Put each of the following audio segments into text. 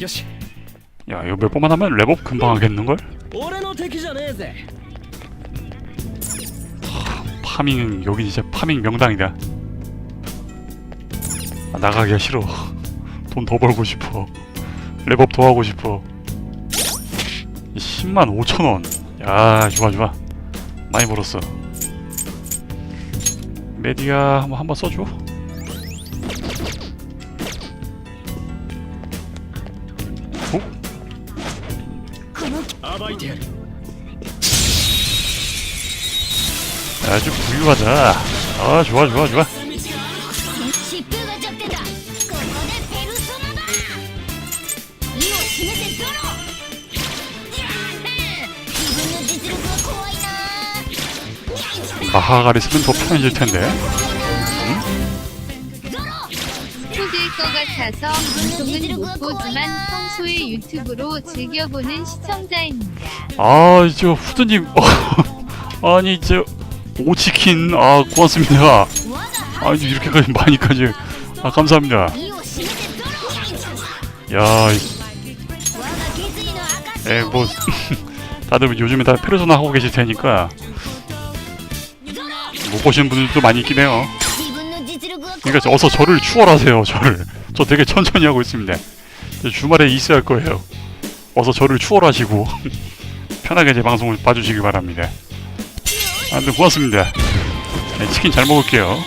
よし 야 이거 몇 번만 하면 랩업 금방 하겠는걸? 俺の敵じゃねえぜ 파밍은 여기 진짜 파밍 명당이다 아, 나가기가 싫어 돈 더 벌고 싶어 랩업 더 하고 싶어 10만 5천원 야 좋아 좋아 많이 벌었어 메디아 한번 한번 써줘 아주 부유하다. 아, 좋아, 좋아, 좋아. 마하가리 쓰면 더 편해질 텐데. 같아서 방송은 못 보지만 평소에 유튜브로 즐겨보는 시청자입니다. 아, 저 후드님, 아니 저 오치킨. 아 고맙습니다. 아 이렇게까지 많이까지. 아 감사합니다. 야 에뭐 예, 다들 뭐 요즘에 다 페르소나 하고 계실 테니까. 못 보시는 분들도 많이 있긴 해요. 그러니까 어서 저를 추월하세요 저를. 저 되게 천천히 하고 있습니다. 주말에 있어야 할 거예요. 어서 저를 추월하시고 편하게 제 방송을 봐주시기 바랍니다. 아무튼 고맙습니다. 네, 치킨 잘 먹을게요.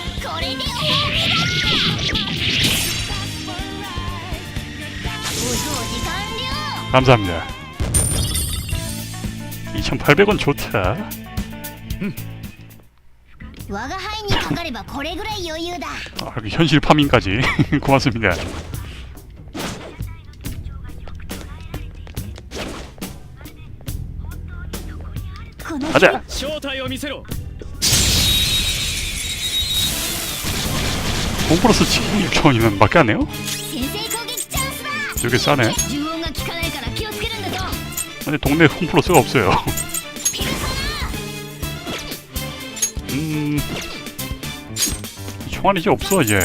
감사합니다. 2800원 좋다. 아, 그 현실 파밍까지. 고맙습니다. 가자. 正体を見せろ 돈 플러스 치킨 6,000원이면 밖에 안 해요? 先制攻撃チャンスだ 되게 싸네. 呪音が効かないから気をつけるんだぞ 근데 동네 홈 플러스가 없어요. ピルソ 음, 총알이 이제 없어 이제.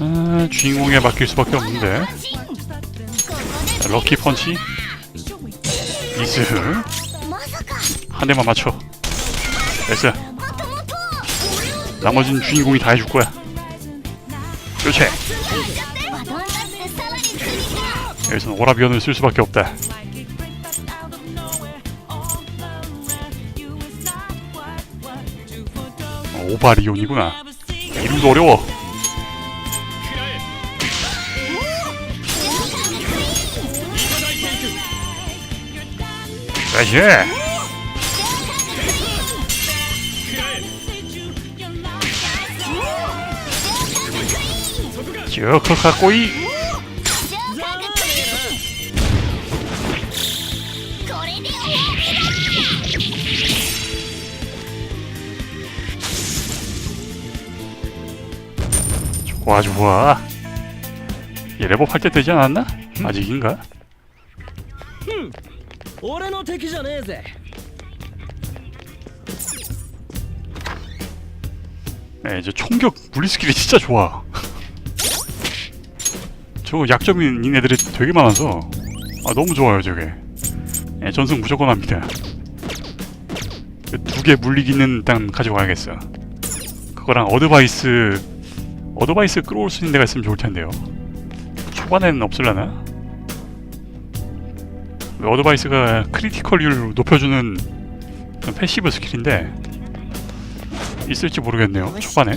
아, 주인공에 맡길 수밖에 없는데. ナシンここ 자, 럭키 펀치. 이스 でまさか 한 대만 맞춰. 됐어 나머진 주인공이 다 해줄 거야. 교체 여기서는 오라비언을 쓸 수밖에 없다. 어, 오바리온이구나. 이름도 어려워. 다시 食らえ 저거 갖고 이 これで終わり 좋아 좋아. 얘 랩업 할 때 되지 않았나? 아직인가? 俺の敵じゃねえぜ 네, 이제 총격 물리 스킬이 진짜 좋아. 저거 약점인 애들이 되게 많아서 아 너무 좋아요 저게. 네, 전승 무조건 합니다. 두 개 물리기는 일단 가져가야겠어. 그거랑 어드바이스 어드바이스 끌어올 수 있는 데가 있으면 좋을 텐데요. 초반에는 없을라나? 어드바이스가 크리티컬률 높여주는 패시브 스킬인데 있을지 모르겠네요. 초반에.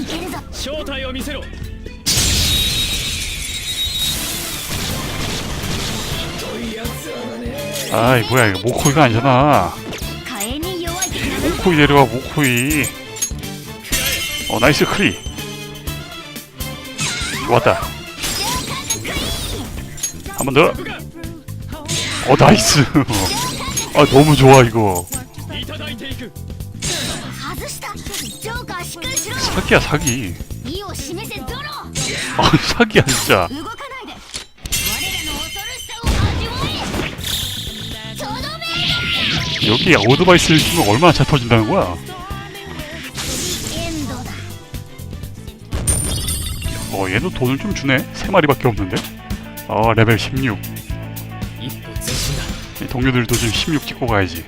아이 뭐야 이거 모코이가 아니잖아. 모코이 내려와 모코이. 어 나이스 크리. 좋았다. 한 번더어 나이스. 아 너무 좋아 이거. 사기야 사기. 아 사기야 진짜. 여기 오드바이스를 키면 얼마나 잘 터진다는 거야? 어 얘도 돈을 좀 주네? 3마리밖에 없는데? 어 레벨 16 동료들도 지금 16 찍고 가야지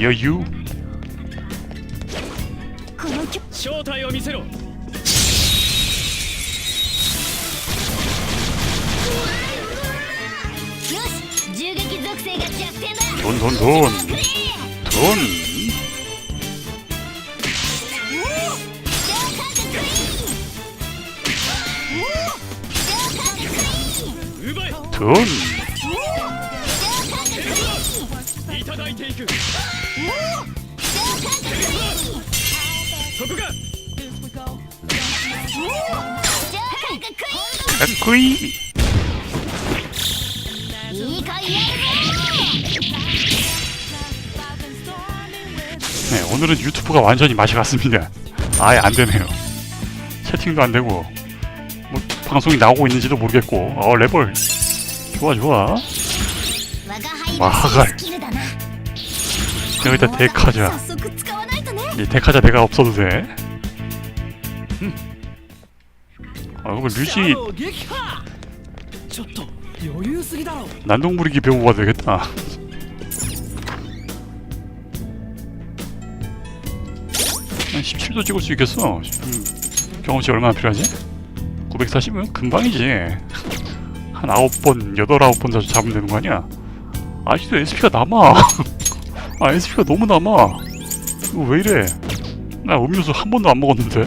여유 このどんどんどんどん。どん。かっこいい。 네, 오늘은 유튜브가 완전히 맛이 갔습니다. 아예 안 되네요. 채팅도 안 되고, 뭐, 방송이 나오고 있는지도 모르겠고, 어, 레벌. 좋아, 좋아. 와, 하갈. 여기다 데카자. 이 데카자 내가 없어도 돼. 음. 아, 그럼 류시. 난동부리기 배우가 되겠다. 17도 찍을 수 있겠어. 음, 경험치 얼마나 필요하지? 940은 금방이지. 한 9번, 8, 9번 잡으면 되는 거 아니야? 아직도 SP가 남아. 아 SP가 너무 남아. 이거 왜 이래? 나 음료수 한 번도 안 먹었는데.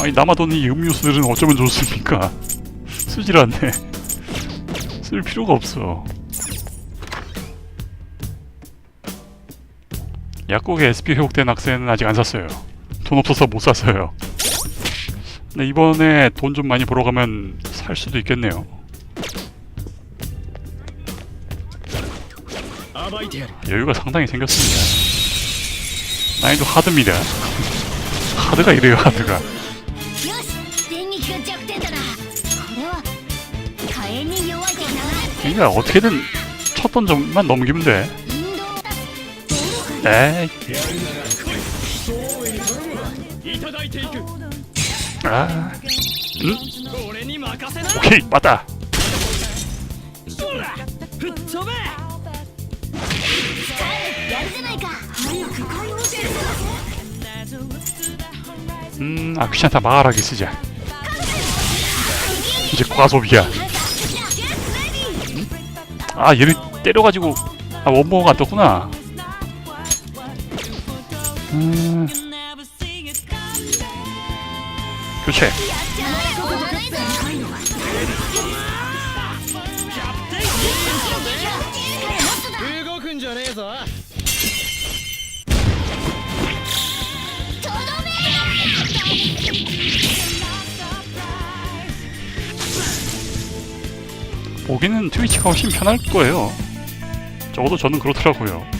아니 남아도는 이 음료수들은 어쩌면 좋습니까? 쓰질 않네. 쓸 필요가 없어 약국에 SP 회복된 학생은 아직 안 샀어요. 돈 없어서 못 샀어요. 근데 이번에 돈 좀 많이 벌어가면 살 수도 있겠네요. 여유가 상당히 생겼습니다. 난이도 하드입니다. 하드가 이래요, 하드가. 그러니까 어떻게든 첫 번점만 넘기면 돼. 에이. 아. 응? 오케이, 맞다. 음, 아 귀찮다. 마을하게 쓰자. 이제 과소비야. 아, 얘를 때려가지고 아 원봉어가 떴구나. 교체. 보기는 트위치가 훨씬 편할 거예요. 적어도 저는 그렇더라고요.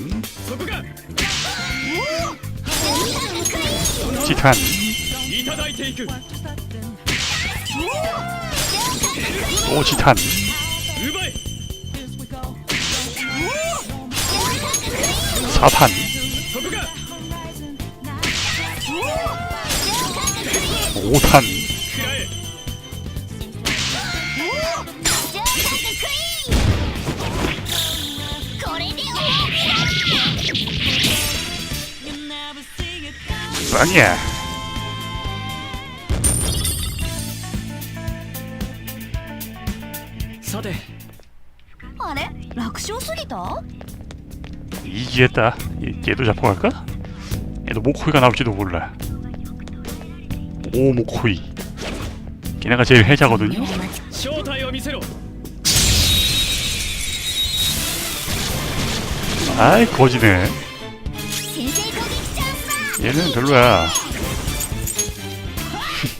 시간. 또 시간 사탄. 오탄. 빵이야. さてあれ楽勝すぎた 이기겠다. 얘, 얘도 잡고 갈까? 얘도 모코이가 나올지도 몰라. 오 모코이. 걔네가 제일 해자거든요. 正体を見せろ 아이 거지네 얘는 별로야.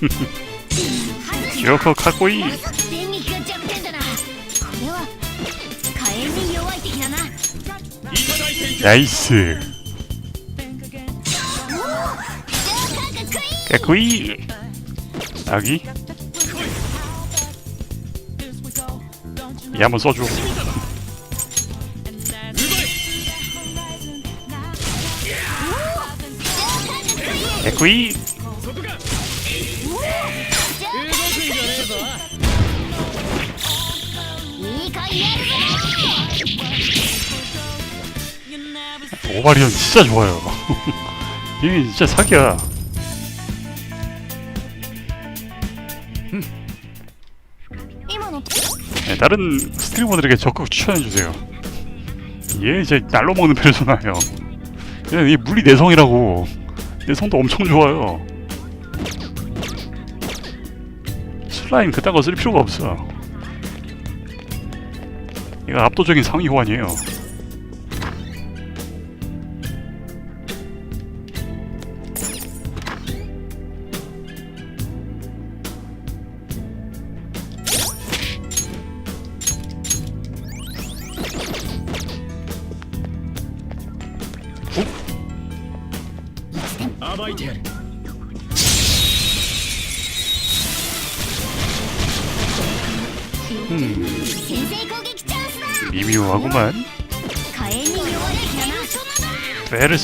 요코 카코이. 나이스. 카코이. 아기. 얘 한번 써줘. 에쿠이. 오바리온 진짜 좋아요. 이게 진짜 사기야. 네, 다른 스트리머들에게 적극 추천해주세요. 얘 이제 날로 먹는 페르소나예요. 그냥 이 물리 내성이라고. 내성도 엄청 좋아요. 슬라임 그딴 거 쓸 필요가 없어. 얘가 압도적인 상위 호환이에요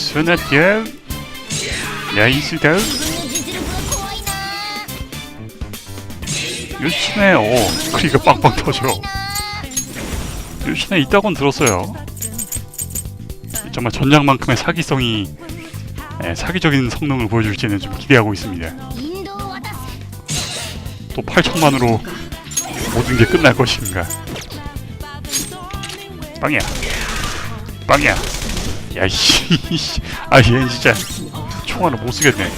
소나타 나이스다 요신에 오 크리가 빵빵 터져. 요신에 있다곤 들었어요. 정말 전작만큼의 사기성이 네, 사기적인 성능을 보여줄지는 좀 기대하고 있습니다. 또 8천만으로 모든 게 끝날 것인가? 빵이야. 빵이야. 야이씨. 아얘 진짜 총 하나 못 쓰겠네.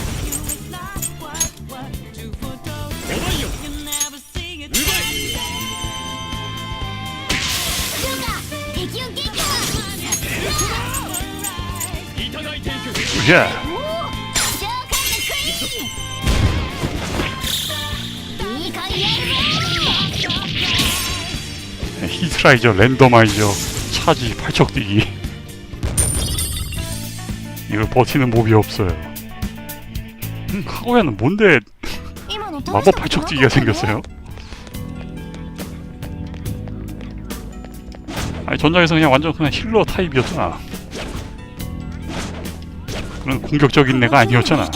야. 히트라이저 랜덤아이저 차지 팔척뛰기. 버티는 몹이 없어요. 음, 하고야는 뭔데 마법 발척지기가 생겼어요? 아니 전작에서 그냥 완전 그냥 힐러 타입이었잖아. 그런 공격적인 애가 아니었잖아.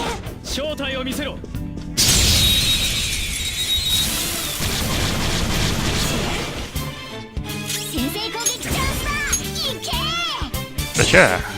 으쌰!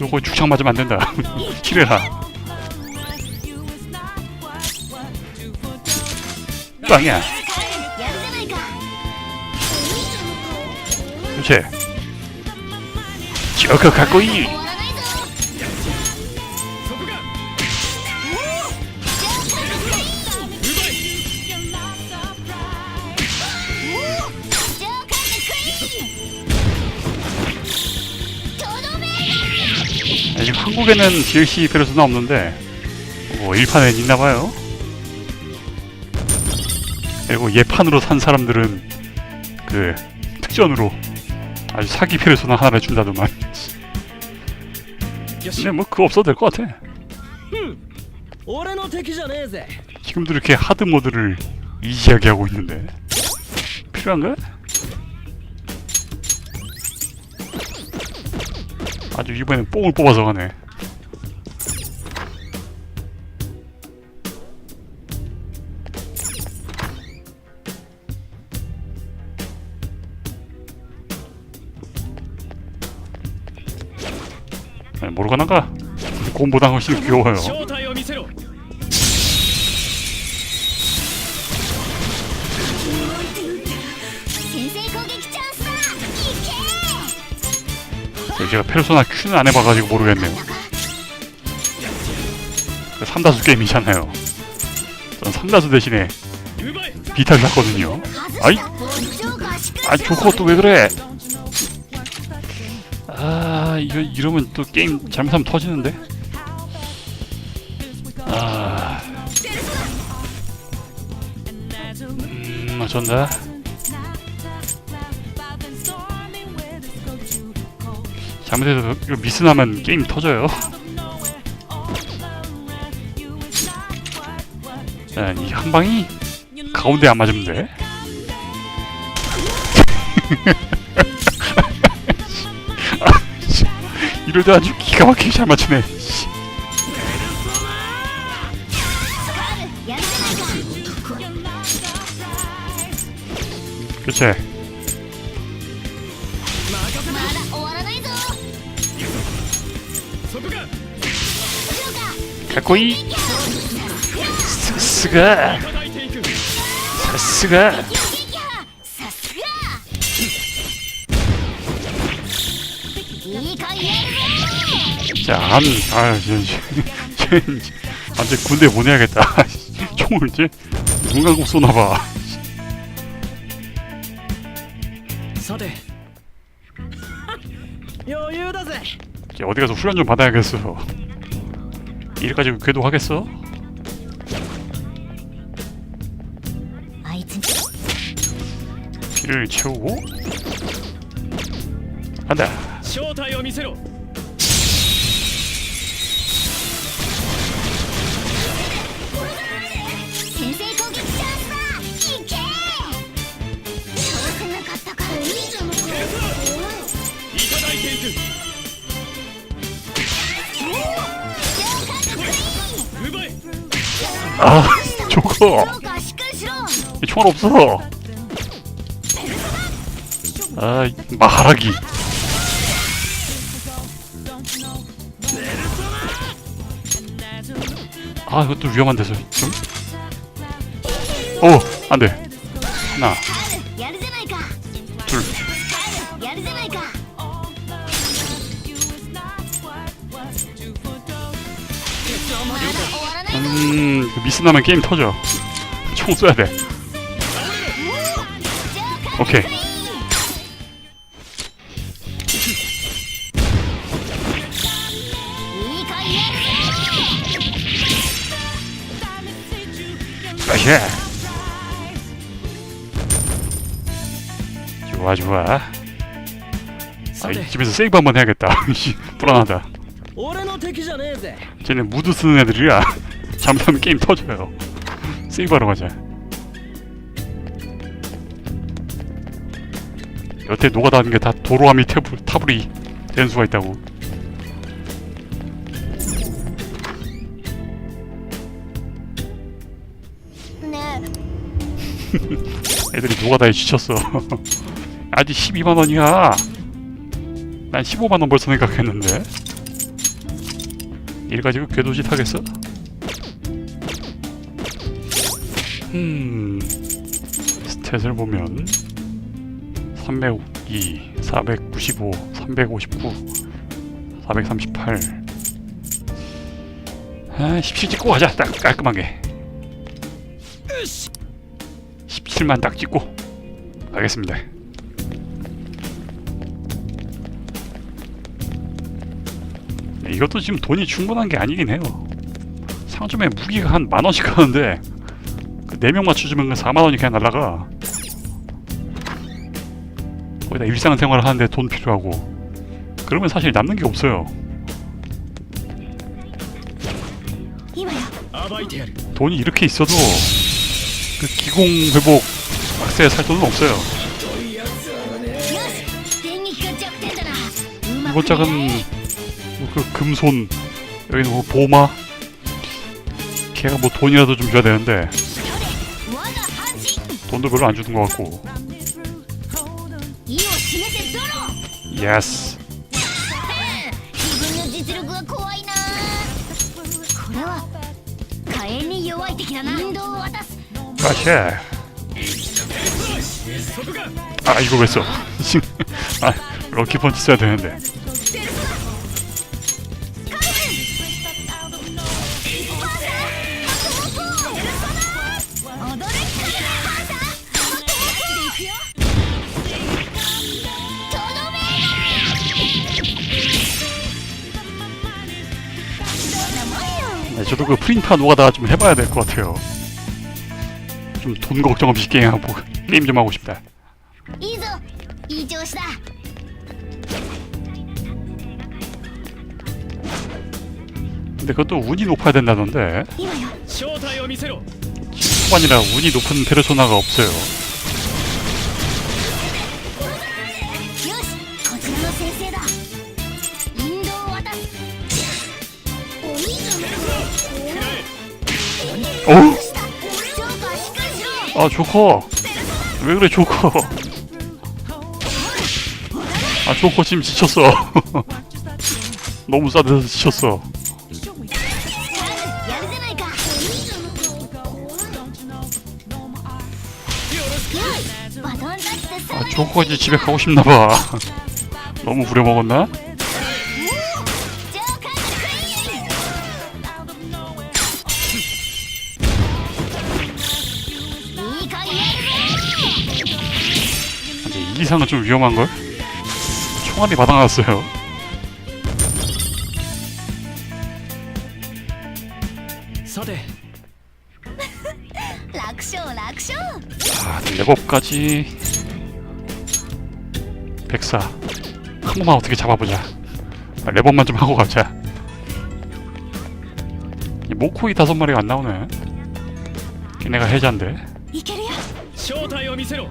요거 죽창 맞으면 안 된다. 힐해라. 빵이야. 그렇지. 저거 그 갖고 이. 한국에는 DLC 베르소나 없는데 뭐 1판엔 있나봐요. 그리고 예판으로 산 사람들은 그 특전으로 아주 사기 페르소나 하나를 준다더만. 근데 뭐 그거 없어도 될 것 같아. 지금도 이렇게 하드 모드를 이지하게 하고 있는데. 필요한가? 아주 이번엔 뽕을 뽑아서 가네. 모르가나가 곰보다 훨씬 귀여워요. 네, 제가 페르소나 Q는 안 해봐가지고 모르겠네요. 3다수 게임이잖아요. 전 3다수 대신에 비타를 샀거든요. 아이! 아, 조커 또 왜 그래? 이러면 또 게임 잘못하면 터지는데? 아. 음, 맞췄나 잘못해서 이거 미스 나면 게임 터져요. 자, 이한 방이 가운데 안 맞으면 돼 이럴 때 아주 기가 막히게 잘 맞추네. 그치? 가코이. 스스가. 스스가. 안, 아, 쟤, 아, 이제 군대 보내야겠다. 총을 이제 눈감고 쏘나봐. 서대. 여유다세. 이제 어디 가서 훈련 좀 받아야겠어. 이래까지 궤도하겠어? 피를 채우고 한다. 쇼타이어 미세로. 아 조커 이 총알 없어. 아 말하기. 아 이것도 위험한 데서 좀? 오! 안돼. 하나. 둘. 음... 미스 나면 게임 터져. 총 쏴야 돼. 오케이. 예. 좋아 좋아 아, 이 집에서 세이브 한번 해야겠다 불안하다 쟤는 무드 쓰는 애들이야 잘못하면 게임 터져요. 세이브하러 가자. 여태 녹아다니는 게 다 도로함이 태블, 타블이 된 수가 있다고.ね 애들이 노가다에 지쳤어. 아직 12만 원이야. 난 15만 원 벌써 생각했는데. 이래 가지고 궤도짓 하겠어? 음. 스탯을 보면 302, 495, 359, 438. 아, 17 찍고 가자. 딱 깔끔하게. 17만 딱 찍고 가겠습니다. 네, 이것도 지금 돈이 충분한 게 아니긴 해요. 상점에 무기가 한 만 원씩 하는데 그 4명 맞춰주면 4만원이 그냥 날라가. 거기다 일상생활 하는데 돈 필요하고. 그러면 사실 남는 게 없어요. 돈이 이렇게 있어도 그 기공 회복 악세 살 돈은 없어요. 이거 작은 뭐 그 금손 여기는 뭐 보마? 걔가 뭐 돈이라도 좀 줘야 되는데. 돈도 별로 안 주는 것 같고. 예스 가셰 아 이거 왜 써? 아 럭키펀치 써야 되는데. 네, 저도 그 프린터 노가다 좀 해봐야 될 것 같아요. 좀 돈 걱정 없이 게임하고 게임 좀 하고 싶다. 이조 이조시다. 근데 그것도 운이 높아야 된다던데. 초반이라 운이 높은 페르소나가 없어요. 어? 어? 아 조커. 왜 그래 조커? 아 조커 지금 지쳤어. 너무 싸대서 지쳤어. 아 조커 이제 집에 가고 싶나봐. 너무 부려먹었나? 이상은 좀 위험한걸? 총알이 받아놨어요. 서대. 락쇼 락쇼. 아, 한 번만 어떻게 잡아보자. 레번만 좀 하고 가자. 이 모코이 다섯 마리가 안 나오네. 걔네가 해자인데. 이케리야 쇼타이어 미세로.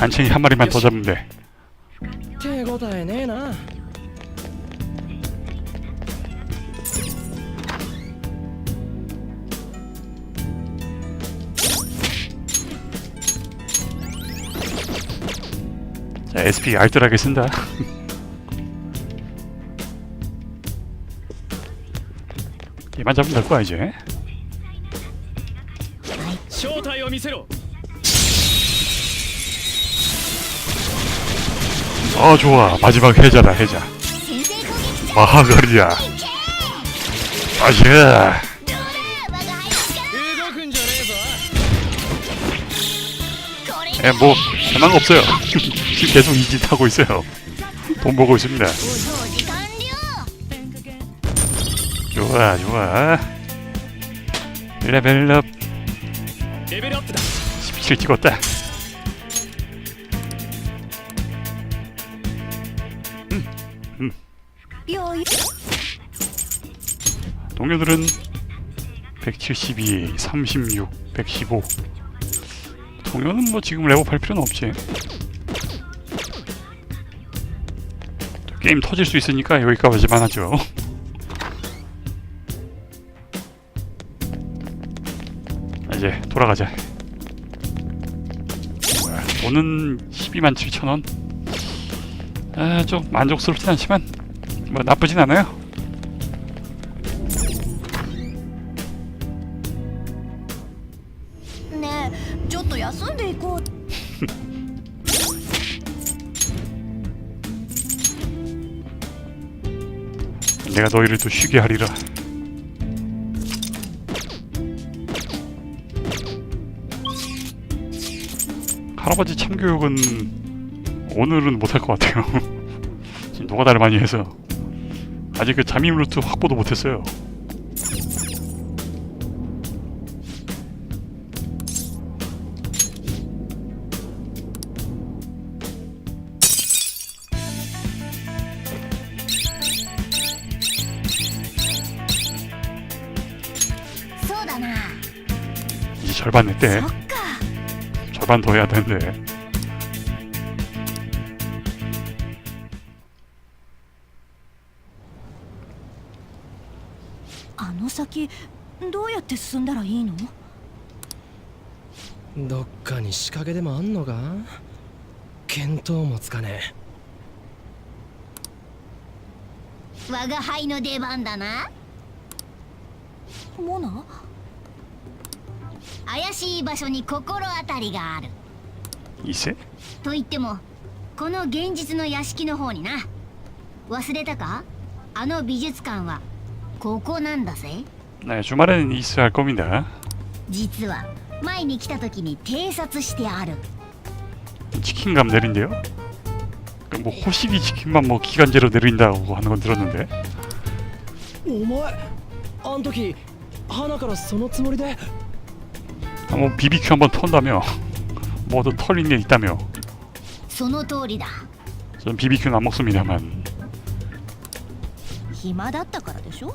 단챙이 한 마리만 더 잡으면 돼 手応えねえな 자, SP 알뜰하게 쓴다. 얘만 잡으면 될 거야 이제. 正体を見せろ 아 좋아. 마지막 해자다 해자. 마하거리야. 아야 예. 예, 뭐 변한 거 없어요. 계속 이짓 하고 있어요. 돈 보고 있습니다. 좋아 좋아. 레벨업. 레벨업 17 찍었다. 동료들은 172, 36, 115. 동료는 뭐 지금 레벨 할 필요는 없지. 또 게임 터질 수 있으니까 여기까지만 하죠. 이제 돌아가자. 돈은 12만 7천 원. 아, 좀 만족스럽진 않지만 뭐 나쁘진 않아요. 네, 저도 야순도 있고. 내가 너희를 또 쉬게 하리라. 할아버지 참교육은 오늘은 못할 것 같아요. 지금 누가 다를 많이 해서. 아직 그 잠입 루트 확보도 못했어요. 절반 냈대. 절반 더 해야 되는데. 先どうやって進んだらいいの？どっかに仕掛けでもあんのか？見当もつかね我が輩の出番だな。モナ？怪しい場所に心当たりがある。이 세? と言ってもこの現実の屋敷の方にな。忘れたか？あの美術館はここなんだぜ 네 주말에는 이세 할 겁니다 実は前に来た時に偵察してある 치킨감 내린대요? 그뭐 호식이 치킨만 뭐 기간제로 내린다고 하는 건 들었는데 お前あん時花からそのつもりで 아, 뭐 BBQ 한번 턴다며 뭐또 털린 게 있다며 その通りだ 전 BBQ는 안 먹습니다만 暇だったからでしょ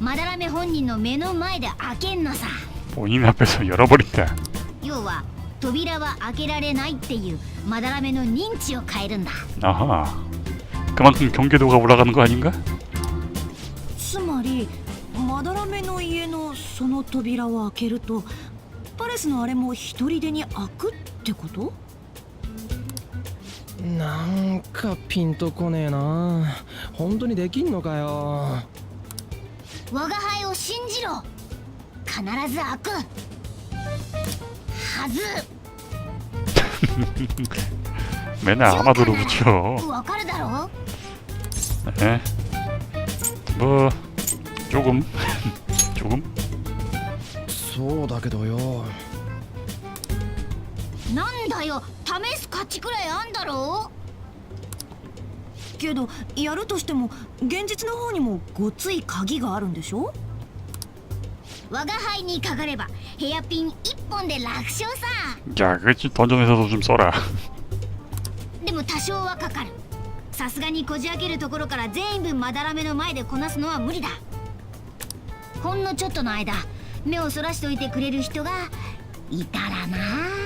まだらめ本人の目の前で開けんのさ 본인 앞에서 열어버린다 要は扉は開けられないっていうまだらめの認知を変えるんだ 아하 그만큼 경계도가 올라가는 거 아닌가? つまりまだらめの家のその扉を開けるとパレスのあれも一人でに開くってことなんかピンとこねえな本当にできんのかよ 我が輩を信じろ必ず開くはず 맨날 아마도로 붙여 わかるだろ 네. 뭐 조금 조금 そうだけどよなんだよ試す価値くらいあんだろ けどやるとしても現実の方にもごつい鍵があるんでしょ我が輩にかかればヘアピン一本で楽勝さ 야 그거 좀 던전에서도 좀 써라 でも多少はかかるさすがにこじ開けるところから全部まだらめの前でこなすのは無理だほんのちょっとの間目をそらしといてくれる人がいたらなあ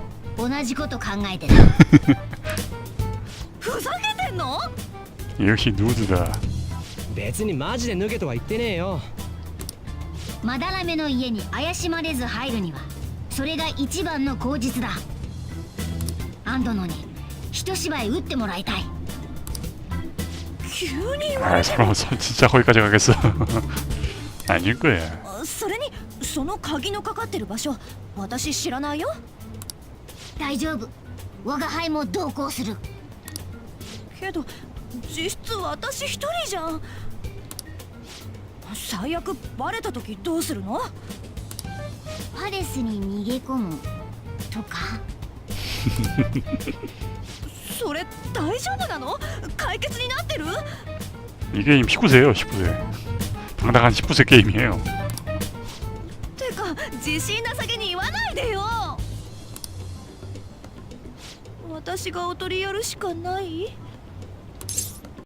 同じこと考えてた。ふざけてんの？よし上手だ。別にマジで抜けとは言ってねえよ。まだらめの家に怪しまれず入るにはそれが一番の口実だ。アンドノに一芝居打ってもらいたい。急に。ああそれもちっちゃい声かけかけそう 何言うくれ。それにその鍵のかかってる場所私知らないよ。大丈夫我が輩も同行するけど実質私一人じゃん最悪バレた時どうするのパレスに逃げ込むとかそれ大丈夫なの解決になってる 이 게임 19세예요 19세 당당한 19세 게임이에요 てか自信なさげに言わないでよ 私がお取り寄るしかない？